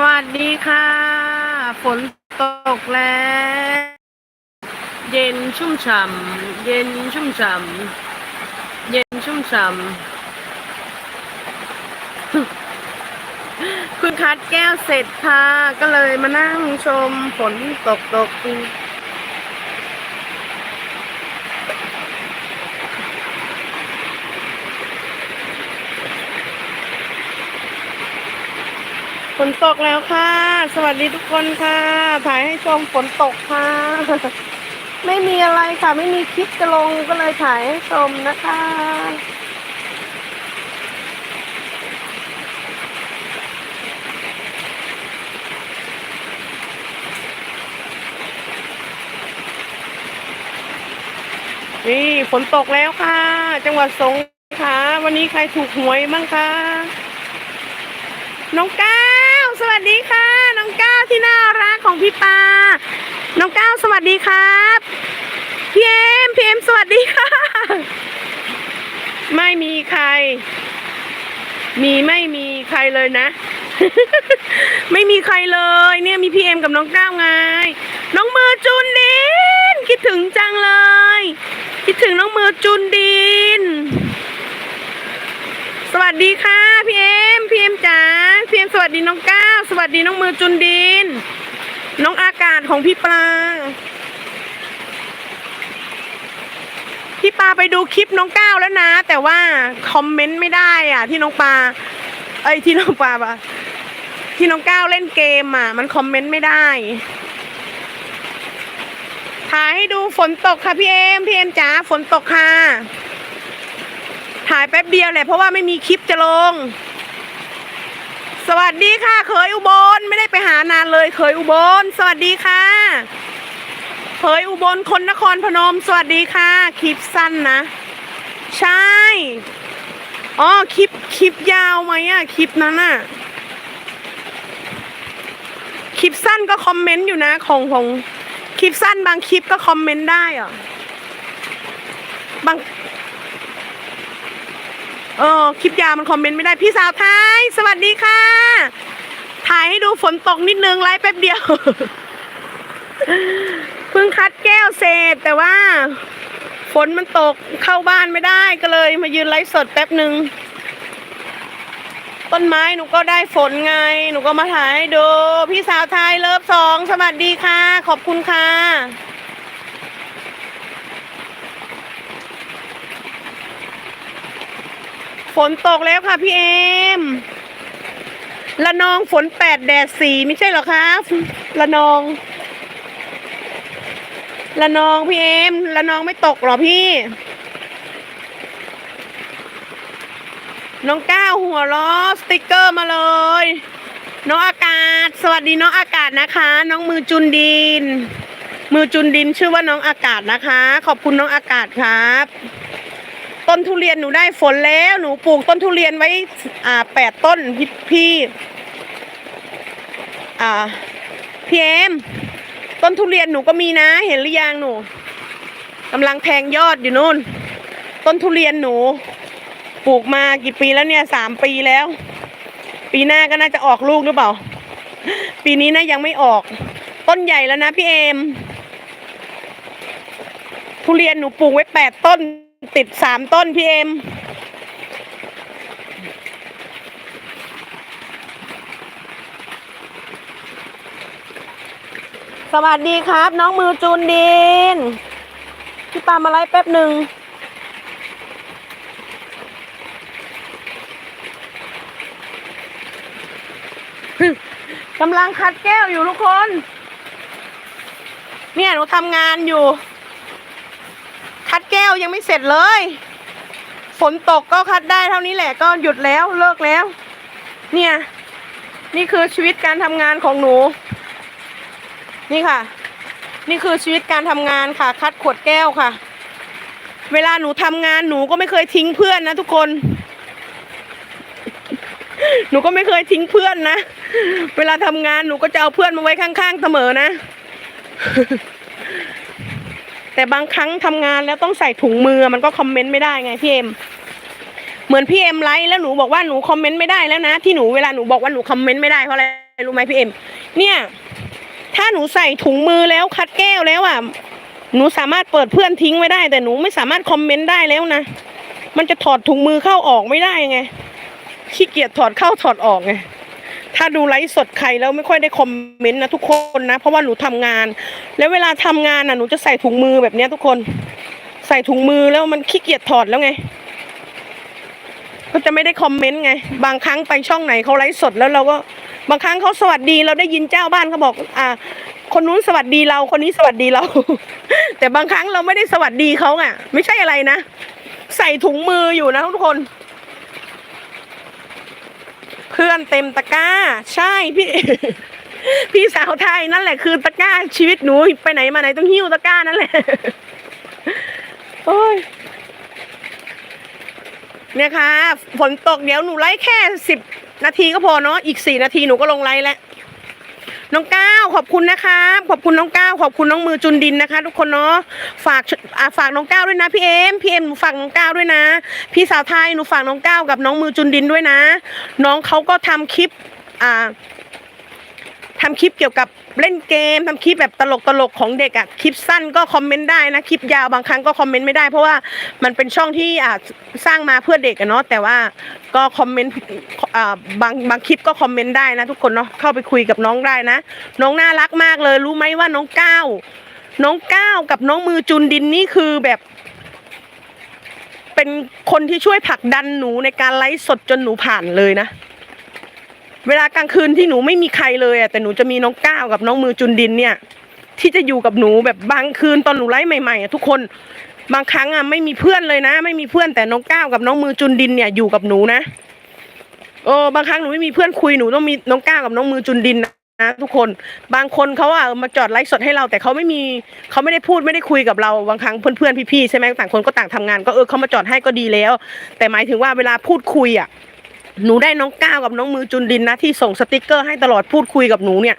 วัสดีค่ะ ฝนตกแล้ว เย็นชุ่มฉ่ำเย็นชุ่มฉ่ำเย็นชุ่มฉ่ำคุณคัดแก้วเสร็จค่ะ ก็เลยมานั่งชมฝนตกตก นตกแล้วค่ะ สวัสดีทุกคนค่ะ ถ่ายให้ชมฝนตกค่ะ ไม่มีอะไรค่ะ ไม่มีคลิปจะลงก็เลยถ่ายให้ชมนะคะ นี่ฝนตกแล้วค่ะ จังหวัดสงขลาวันนี้ใครถูกหวยบ้างคะน้องก้า ดีค่ะ น้องก้าวที่น่ารักของพี่ปา น้องก้าวสวัสดีครับพี่เอ็มพี่เอ็มสวัสดีค่ะ ไม่มีใคร มีไม่มีใครเลยนะ ไม่มีใครเลย เนี่ยมีพี่เอ็มกับน้องก้าวไง น้องมือจุนดิน คิดถึงจังเลย คิดถึงน้องมือจุนดิน สวัสดีค่ะพี่เอ็มพี่เอ็มจ๋าพี่เอ็มสวัสดีน้องก้าวสวัสดีน้องมือจุนดิน น้องอากาศของพี่ปลา พี่ปลาไปดูคลิปน้องก้าวแล้วนะ แต่ว่าคอมเมนต์ไม่ได้อะ ที่น้องปลาเอ้ยที่น้องปลาปะที่น้องก้าวเล่นเกมอะ มันคอมเมนต์ไม่ได้ถ่ายให้ดูฝนตกค่ะพี่เอ็มพี่เอ็มจ๋าฝนตกค่ะ ถ่ายแป๊บเดียวแหละเพราะว่าไม่มีคลิปจะลง สวัสดีค่ะ เคยอุบลไม่ได้ไปหานานเลยเคยอุบล สวัสดีค่ะ เคยอุบลคนนครพนม สวัสดีค่ะ คลิปสั้นนะ ใช่อ๋อคลิปคลิปยาวไหมอะคลิปนั้นอะคลิปสั้นก็คอมเมนต์อยู่นะของของคลิปสั้นบางคลิปก็คอมเมนต์ได้อะบาง เออคลิปยาวมันคอมเมนต์ไม่ได้พี่สาวไทย สวัสดีค่ะ ถ่ายให้ดูฝนตกนิดนึงไลฟ์แป๊บเดียวเพิ่งคัดแก้วเสร็จแต่ว่า ฝนมันตกเข้าบ้านไม่ได้ก็เลยมายืนไลฟ์สดแป๊บหนึ่งต้นไม้หนูก็ได้ฝนไง หนูก็มาถ่ายให้ดู พี่สาวไทยเลิฟสองสวัสดีค่ะ ขอบคุณค่ะ ฝนตกแล้วค่ะพี่เอมละนองฝนแปดแดดสี่ไม่ใช่เหรอคะละนองละนองพี่เอมละนองไม่ตกหรอพี่ น้องก้าวหัวล้อสติกเกอร์มาเลย น้องอากาศ สวัสดีน้องอากาศนะคะ น้องมือจุนดิน มือจุนดินชื่อว่าน้องอากาศนะคะ ขอบคุณน้องอากาศครับ ต้นทุเรียนหนูได้ฝนแล้วหนูปลูกต้นทุเรียนไว้ อ่าแปดต้นพี่พี่ อ่าพี่เอมต้นทุเรียนหนูก็มีนะ เห็นหรือยังหนูกำลังแทงยอดอยู่นู่น ต้นทุเรียนหนู ปลูกมากี่ปีแล้วเนี่ยสามปีแล้ว ปีหน้าก็น่าจะออกลูกหรือเปล่า ปีนี้นะยังไม่ออก ต้นใหญ่แล้วนะพี่เอมทุเรียนหนูปลูกไว้แปดต้น ติดสามต้นพี่เอ็มสวัสดีครับ น้องมือจูนดิน พี่ปามาไลฟ์แป๊บหนึ่งกำลังคัดแก้วอยู่ทุกคน เนี่ยหนูทำงานอยู่ คัดแก้วยังไม่เสร็จเลย ฝนตกก็คัดได้เท่านี้แหละก็หยุดแล้วเลิกแล้ว เนี่ย นี่คือชีวิตการทำงานของหนู นี่ค่ะ นี่คือชีวิตการทำงานค่ะ คัดขวดแก้วค่ะ เวลาหนูทำงานหนูก็ไม่เคยทิ้งเพื่อนนะทุกคน หนูก็ไม่เคยทิ้งเพื่อนนะ เวลาทำงานหนูก็จะเอาเพื่อนมาไว้ข้างๆเสมอนะ แต่บางครั้งทำงานแล้วต้องใส่ถุงมือมันก็คอมเมนต์ไม่ได้ไงพี่เอ็มเหมือนพี่เอ็มไลฟ์แล้วหนูบอกว่าหนูคอมเมนต์ไม่ได้แล้วนะที่หนูเวลาหนูบอกว่าหนูคอมเมนต์ไม่ได้เพราะอะไรรู้ไหมพี่เอ็มเนี่ย ถ้าหนูใส่ถุงมือแล้วคัดแก้วแล้วอะหนูสามารถเปิดเพื่อนทิ้งไว้ได้ แต่หนูไม่สามารถคอมเมนต์ได้แล้วนะมันจะถอดถุงมือเข้าออกไม่ได้ไงขี้เกียจถอดเข้าถอดออกไง ถ้าดูไลฟ์สดใครแล้วไม่ค่อยได้คอมเมนต์นะทุกคนนะ เพราะว่าหนูทำงาน แล้วเวลาทำงานน่ะหนูจะใส่ถุงมือแบบเนี้ยทุกคน ใส่ถุงมือแล้วมันขี้เกียจถอดแล้วไง ก็จะไม่ได้คอมเมนต์ไง บางครั้งไปช่องไหนเขาไลฟ์สดแล้วเราก็บางครั้งเขาสวัสดีเราได้ยินเจ้าบ้านเขาบอก อ่า คนนู้นสวัสดีเราคนนี้สวัสดีเรา แต่บางครั้งเราไม่ได้สวัสดีเขาอะ ไม่ใช่อะไรนะ ใส่ถุงมืออยู่นะทุกคน เพื่อนเต็มตะกร้า ใช่พี่ พี่สาวไทยนั่นแหละคือตะกร้าชีวิตหนูไปไหนมาไหนต้องหิ้วตะกร้านั่นแหละ โอ้ยเนี่ยค่ะฝนตกเดี๋ยวหนูไลฟ์แค่สิบนาทีก็พอเนาะอีกสี่นาทีหนูก็ลงไลฟ์แล้ว น้องก้าวขอบคุณนะคะขอบคุณน้องก้าวขอบคุณน้องมือจุนดินนะคะ ทุกคนเนาะฝากาฝากน้องก้าวด้วยนะพี่เอ็มพี่เอ็มหนูฝากน้องก้าวด้วยนะ พี่สาวไทยหนูฝากน้องก้าวกับน้องมือจุนดินด้วยนะ น้องเขาก็ทำคลิปอ่า ทำคลิปเกี่ยวกับเล่นเกมทำคลิปแบบตลกตลกของเด็กอะคลิปสั้นก็คอมเมนต์ได้นะคลิปยาวบางครั้งก็คอมเมนต์ไม่ได้ เพราะว่ามันเป็นช่องที่อ่าสร้างมาเพื่อเด็กอะเนาะแต่ว่าก็คอมเมนต์อ่าบางบางคลิปก็คอมเมนต์ได้นะทุกคนเนาะเข้าไปคุยกับน้องได้นะ น้องน่ารักมากเลยรู้ไหมว่าน้องก้าวน้องก้าวกับน้องมือจุนดินนี่คือแบบเป็นคนที่ช่วยผลักดันหนูในการไลฟ์สดจนหนูผ่านเลยนะ เวลากลางคืนที่หนูไม่มีใครเลยอะแต่หนูจะมีน้องก้าวกับน้องมือจุนดินเนี่ย ที่จะอยู่กับหนูแบบบางคืนตอนหนูไลฟ์ใหม่ๆอะทุกคนบางครั้งอะไม่มีเพื่อนเลยนะ ไม่มีเพื่อนแต่น้องก้าวกับน้องมือจุนดินเนี่ยอยู่กับหนูนะเออบางครั้งหนูไม่มีเพื่อนคุยหนูต้องมีน้องก้าวกับน้องมือจุนดินนะทุกคนบางคนเขาอะมาจอดไลฟ์สดให้เราแต่เขาไม่มีเขาไม่ได้พูดไม่ได้คุยกับเราบางครั้งเพื่อนๆพี่ๆใช่ไหมต่างคนก็ต่างทำงาน ก็เออเขามาจอดให้ก็ดีแล้ว แต่หมายถึงว่าเวลาพูดคุยอะ หนูได้น้องก้าวกับน้องมือจุนดินนะที่ส่งสติกเกอร์ให้ตลอดพูดคุยกับหนูเนี่ย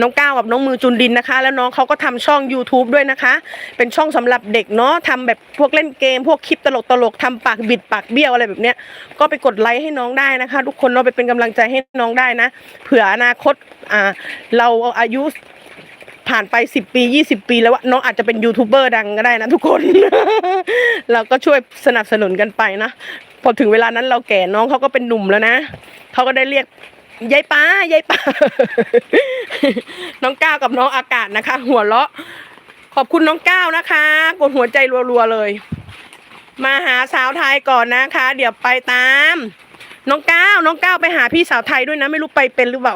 น้องก้าวกับน้องมือจุนดินนะคะ แล้วน้องเขาก็ทำช่อง YouTube ด้วยนะคะ เป็นช่องสำหรับเด็กเนาะทำแบบพวกเล่นเกม พวกคลิปตลกตลกทำปากบิดปากเบี้ยวอะไรแบบเนี้ยก็ไปกดไลค์ให้น้องได้นะคะ ทุกคนเนาไปเป็นกำลังใจให้น้องได้นะเผื่ออนาคตอ่าเราอายุผ่านไปสิบปียี่สิบปีแล้วว่าน้องอาจจะเป็นยูทูบเบอร์ดังก็ได้นะทุกคน เราก็ช่วยสนับสนุนกันไปนะ อถึงเวลานั้นเราแก่น้องเขาก็เป็นหนุ่มแล้วนะเขาก็ได้เรียกยายป้ายายป้า น้องก้าวกับน้องอากาศนะคะ หัวเราะ ขอบคุณน้องก้าวนะคะ กดหัวใจรัวๆเลย มาหาสาวไทยก่อนนะคะ เดี๋ยวไปตาม น้องก้าวน้องก้าวไปหาพี่สาวไทยด้วยนะ ไม่รู้ไปเป็นหรือเปล่า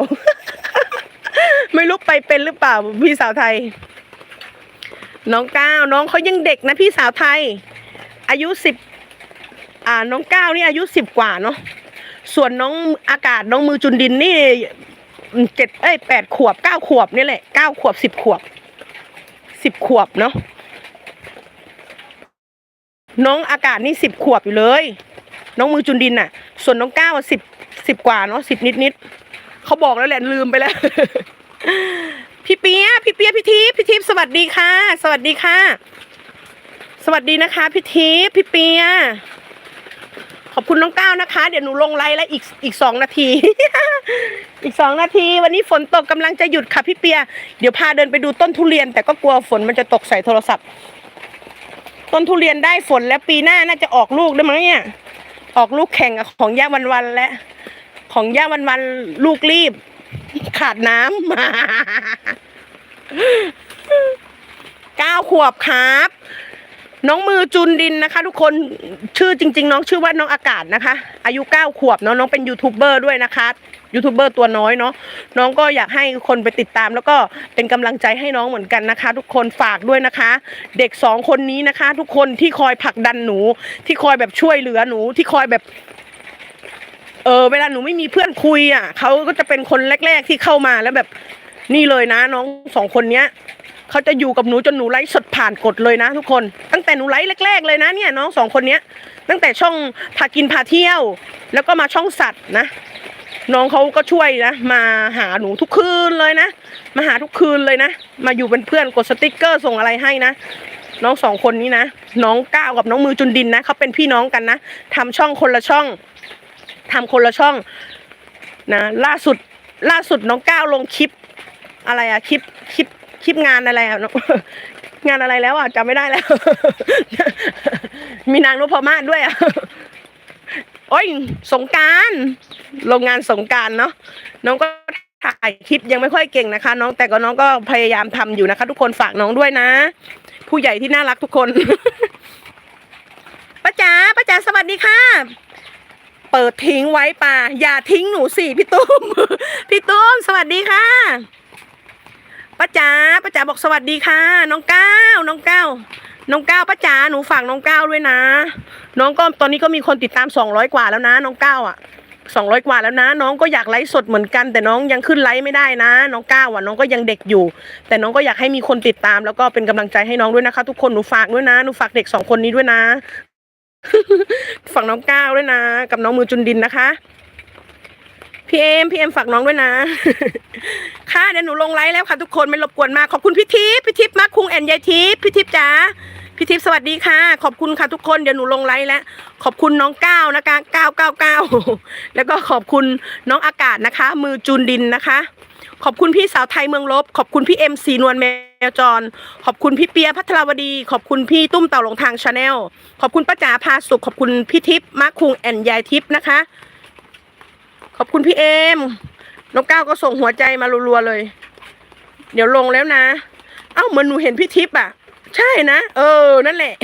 ไม่รู้ไปเป็นหรือเปล่า พี่สาวไทย น้องก้าวน้องเขายังเด็กนะพี่สาวไทย อายุสิบ อ่าน้องก้าวนี่อายุสิบกว่าเนาะส่วนน้องอากาศน้องมือจุนดินนี่เจ็ดเอ้ยแปดขวบเก้าขวบนี่แหละเก้าขวบสิบขวบสิบขวบเนาะน้องอากาศนี่สิบขวบอยู่เลย น้องมือจุนดินน่ะ ส่วนน้องก้าวสิบสิบกว่าเนาะสิบนิดนิดเขาบอกแล้วแหละลืมไปแล้ว พี่เปียพี่เปียพี่ทิพย์พี่ทิพย์สวัสดีค่ะ สวัสดีค่ะ สวัสดีนะคะ พี่ทิพย์พี่เปีย ขอบคุณน้องก้าวนะคะ เดี๋ยวหนูลงไลน์แล้วอีกอีกสองนาที อีกสองนาที วันนี้ฝนตกกำลังจะหยุดค่ะพี่เปีย เดี๋ยวพาเดินไปดูต้นทุเรียน แต่ก็กลัวฝนมันจะตกใส่โทรศัพท์ ต้นทุเรียนได้ฝนแล้วปีหน้าน่าจะออกลูกได้มั้งเนี่ย ออกลูกแข่งกับของย่าวันวันและ ของย่าวันวันลูกรีบ ขาดน้ำเก้าขวบครับ น้องมือจุนดินนะคะ ทุกคนชื่อจริง ๆ น้องชื่อว่าน้องอากาศนะคะ อายุเก้าขวบเนาะน้องเป็นยูทูบเบอร์ด้วยนะคะยูทูบเบอร์ตัวน้อยเนาะน้องก็อยากให้คนไปติดตาม แล้วก็เป็นกำลังใจให้น้องเหมือนกันนะคะ ทุกคนฝากด้วยนะคะ เด็กสองคนนี้นะคะ ทุกคนที่คอยผลักดันหนู ที่คอยแบบช่วยเหลือหนู ที่คอยแบบเออเวลาหนูไม่มีเพื่อนคุยอะเขาก็จะเป็นคนแรก ๆที่เข้ามาแล้วแบบนี่เลยนะ น้องสองคนเนี้ย เขาจะอยู่กับหนูจนหนูไลฟ์สดผ่านกดเลยนะ ทุกคน ตั้งแต่หนูไลฟ์แรก ๆ เลยนะเนี่ยน้องสองคนเนี้ย ตั้งแต่ช่องพากินพาเที่ยว แล้วก็มาช่องสัตว์นะ น้องเขาก็ช่วยนะ มาหาหนูทุกคืนเลยนะ มาหาทุกคืนเลยนะ มาอยู่เป็นเพื่อนกดสติกเกอร์ส่งอะไรให้นะน้องสองคนนี้นะ น้องก้าวกับน้องมือจุนดินนะเขาเป็นพี่น้องกันนะทำช่องคนละช่องทำคนละช่องนะล่าสุดล่าสุดน้องก้าวลงคลิป อะไรอะคลิปคลิป คลิปงานอะไรอะงานอะไรแล้วอะจำไม่ได้แล้ว มีนางนพมาศด้วยอะโอ้ยสงการโรงงานสงการเนาะน้องก็ถ่ายคลิปยังไม่ค่อยเก่งนะคะ น้องแต่ก็น้องก็พยายามทำอยู่นะคะ ทุกคนฝากน้องด้วยนะ ผู้ใหญ่ที่น่ารักทุกคนป้าจ๋าป้าจ๋าสวัสดีค่ะ เปิดทิ้งไว้ป่าอย่าทิ้งหนูสิพี่ตุ้มพี่ตุ้มสวัสดีค่ะ ป้าจ๋าป้าจ๋าบอกสวัสดีค่ะ น้องก้าวน้องก้าวน้องก้าวป้าจ๋าหนูฝากน้องก้าวด้วยนะ น้องก็ตอนนี้ก็มีคนติดตามสองร้อยกว่าแล้วนะ น้องก้าวอะสองร้อยกว่าแล้วนะ น้องก็อยากไลฟ์สดเหมือนกัน แต่น้องยังขึ้นไลฟ์ไม่ได้นะ น้องก้าวอะน้องก็ยังเด็กอยู่ แต่น้องก็อยากให้มีคนติดตาม แล้วก็เป็นกำลังใจให้น้องด้วยนะคะ ทุกคนหนูฝากด้วยนะหนูฝากเด็กสองคนนี้ด้วยนะฝากน้องก้าวด้วยนะ กับน้องมือจุนดินนะคะ พี่เอ็มพี่เอ็มฝากน้องด้วยนะ ค่ะเดี๋ยวหนูลงไลฟ์แล้วค่ะทุกคนไม่รบกวนมากขอบคุณพี่ทิพย์พี่ทิพย์มากคุงแอนยายทิพย์พี่ทิพย์จ๋าพี่ทิพย์สวัสดีค่ะ ขอบคุณค่ะทุกคนเดี๋ยวหนูลงไลฟ์แล้ว ขอบคุณน้องก้าวนะคะก้าวก้าวก้าวแล้วก็ขอบคุณน้องอากาศนะคะ มือจูนดินนะคะ ขอบคุณพี่สาวไทยเมืองลบ ขอบคุณพี่เอ็มสีนวลแมวจร ขอบคุณพี่เปียพัทรวดี ขอบคุณพี่ตุ้มเต่าหลงทางชาแนลขอบคุณป้าจ๋าพาสุขขอบคุณพี่ทิพย์มะคุงแอนยายทิพย์นะคะ ขอบคุณพี่เอ็มน้องก้าวก็ส่งหัวใจมารัวๆเลย เดี๋ยวลงแล้วนะ เอ้าเหมือนหนูเห็นพี่ทิพย์อะ ใช่นะ เออ นั่นแหละ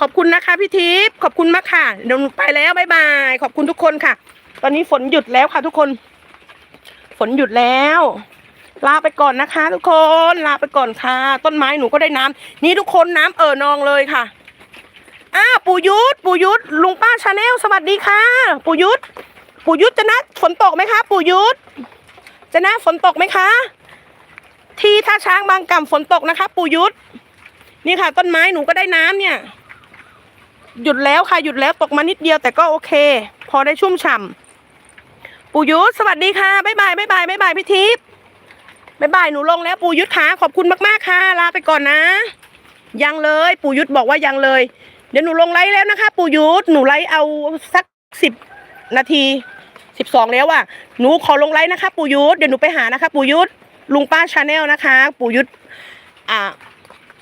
ขอบคุณนะคะพี่ทิพย์ขอบคุณมากค่ะเดี๋ยวหนูไปแล้วบ๊ายบาย ขอบคุณทุกคนค่ะ ตอนนี้ฝนหยุดแล้วค่ะทุกคน ฝนหยุดแล้ว ลาไปก่อนนะคะ ทุกคน ลาไปก่อนค่ะ ต้นไม้หนูก็ได้น้ำนี่ทุกคนน้ำเอ่อนองเลยค่ะอ้าวปู่ยุทธปู่ยุทธลุงป้าชาแนลสวัสดีค่ะ ปู่ยุทธ ปู่ยุทธจะนะฝนตกไหมคะ ปู่ยุทธจะนะฝนตกไหมคะ ที่ท่าช้างบางกล่ำฝนตกนะคะ ปู่ยุทธนี่ค่ะ ต้นไม้หนูก็ได้น้ำเนี่ย หยุดแล้วค่ะหยุดแล้วตกมานิดเดียวแต่ก็โอเค พอได้ชุ่มฉ่ำปู่ยุทธสวัสดีค่ะบ๊ายบายบ๊ายบายบ๊ายบายพี่ทิพย์บ๊ายบายหนูลงแล้วปู่ยุทธค่ะขอบคุณมากๆค่ะลาไปก่อนนะ ยังเลยปู่ยุทธบอกว่ายังเลย เดี๋ยวหนูลงไลฟ์แล้วนะคะ ปู่ยุทธหนูไลฟ์เอาสักสิบ นาทีสิบสองแล้วอะหนูขอลงไลน์นะคะปู่ยุทธเดี๋ยวหนูไปหานะคะปู่ยุทธลุงป้าชาแนลนะคะ ปู่ยุทธอ่า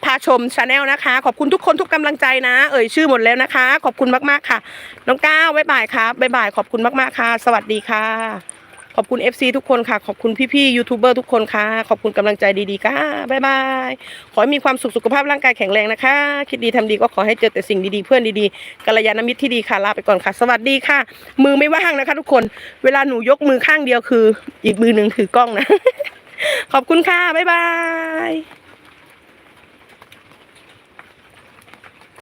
พาชมชาแนลนะคะ ขอบคุณทุกคนทุกกำลังใจนะ เอ่ยชื่อหมดแล้วนะคะ ขอบคุณมากๆค่ะ น้องก้าวบ๊ายบายครับบ๊ายบายขอบคุณมากๆค่ะ สวัสดีค่ะ ขอบคุณ FC ทุกคนค่ะ ขอบคุณพี่ๆยูทูบเบอร์ทุกคนค่ะ ขอบคุณกำลังใจดีๆค่ะบ๊ายบายขอให้มีความสุขสุขภาพร่างกายแข็งแรงนะคะ คิดดีทำดีก็ขอให้เจอแต่สิ่งดีๆ เพื่อนดีๆกัลยาณมิตรที่ดีค่ะลาไปก่อนค่ะ สวัสดีค่ะ มือไม่ว่างนะคะ ทุกคนเวลาหนูยกมือข้างเดียวคือ อีกมือหนึ่งถือกล้องนะ ขอบคุณค่ะบ๊ายบาย